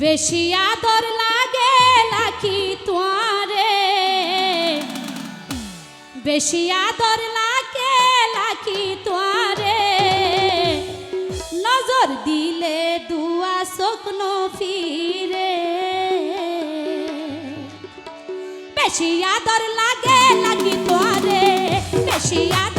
বেশি আদর লাগে লাখি তোমারে। বেশি আদর লাগে লাখি তোয়ারে নজর দিলে দুয়া স্বপ্ন ফিরে। বেশি আদর লাগে লাগি তোয়ারে বেশি আদর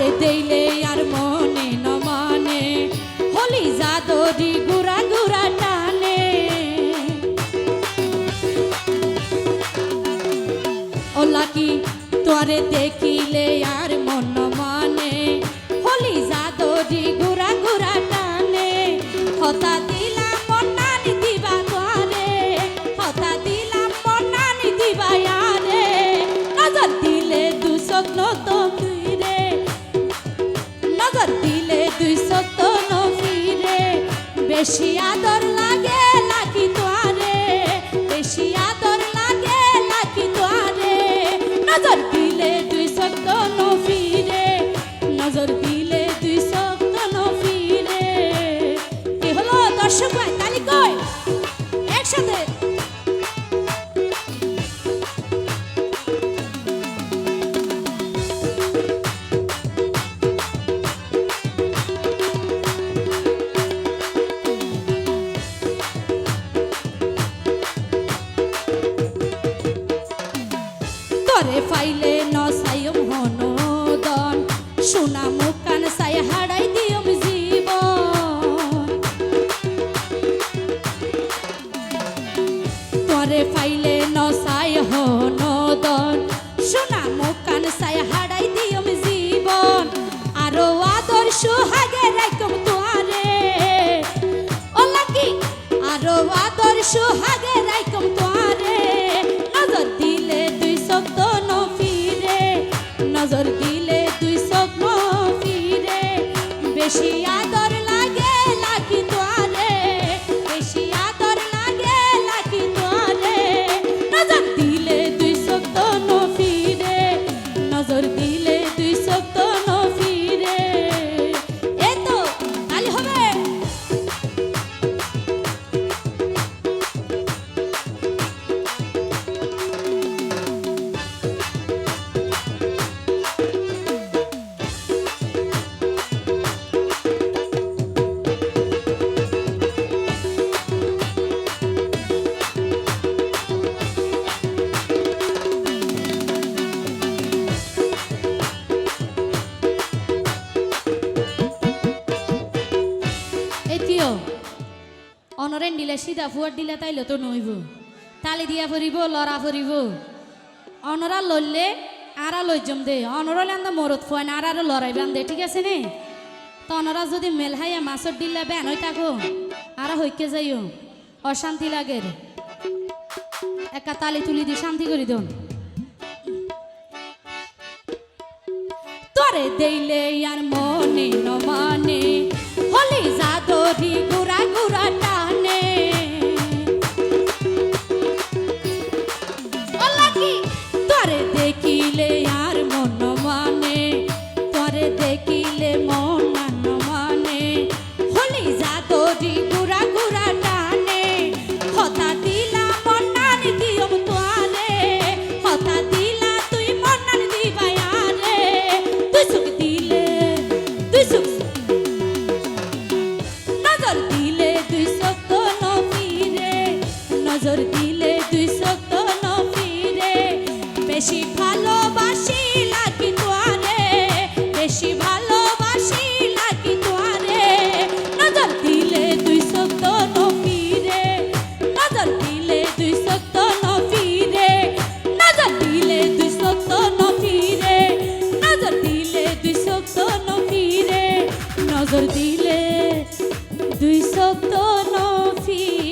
তরে দেইলে আর মনে মানে। হলি জাদরি গুড়া গুড়া টানে। ওলা কি তোরে দেখিলে আর মন মানে। হলি জাদরি গুড়া গুড়া টানে। দিলাম মনানি বেশি আদর তরে ফাইলে নসাইম হনদন। সোনা সাই দিয়ম জীবন। তরে ফাইলে নসাই হনদন। সোনা সাই হাড়াই দিয়ম জীবন। আরও আদর সুহাগে রাখম তোয়ারে ও লাকি আরও আদর এটিও অনরেন দিলে সিধা ফুয়ার দিলে তাইলে তো নইব। তালি দিয়া ফুরিব লড়া ফুরিব। অনরা লড়লে আরা লইজম দে। অনরলে আন্দা মরত ফুয়ান, আর আরও লড়াইবান দে, ঠিক আছে নে? তো অনরা যদি মেলহাইয়া মাছর দিলে বেন হই থাকো। আরা হইকে যাইও। অশান্তি লাগে একা তালি তুলি দি, শান্তি করি দন। তরে দেইলে আর মনে ন বেশি ভালোবাসি লাগি তোয়ারে বেশি ভালোবাসি লাগি তোয়ারে নজর দিলে তুই শব্দ নফিরে নজর দিলে তুই শব্দ নফিরে নজর দিলে তুই শব্দ নফিরে নজর দিলে তুই শব্দ নফিরে নজর দিলে দুই শব্দ নফিরে